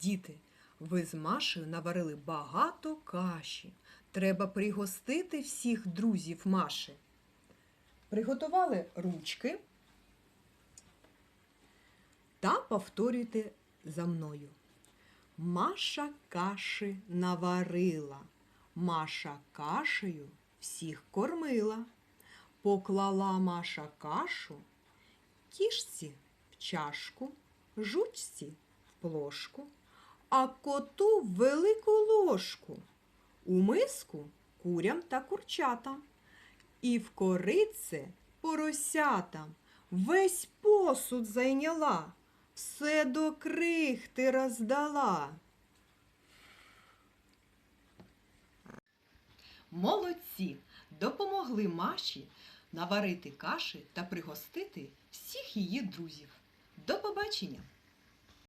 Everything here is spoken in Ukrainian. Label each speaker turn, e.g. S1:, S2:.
S1: Діти, ви з Машею наварили багато каші. Треба пригостити всіх друзів Маші. Приготували ручки та повторюйте за мною. Маша каші наварила, Маша кашею всіх кормила. Поклала Маша кашу кішці в чашку, жучці в плошку, а коту велику ложку, у миску курям та курчатам, і в корице поросятам весь посуд зайняла, все до крихти роздала. Молодці! Допомогли Маші наварити каші та пригостити всіх її друзів. До побачення!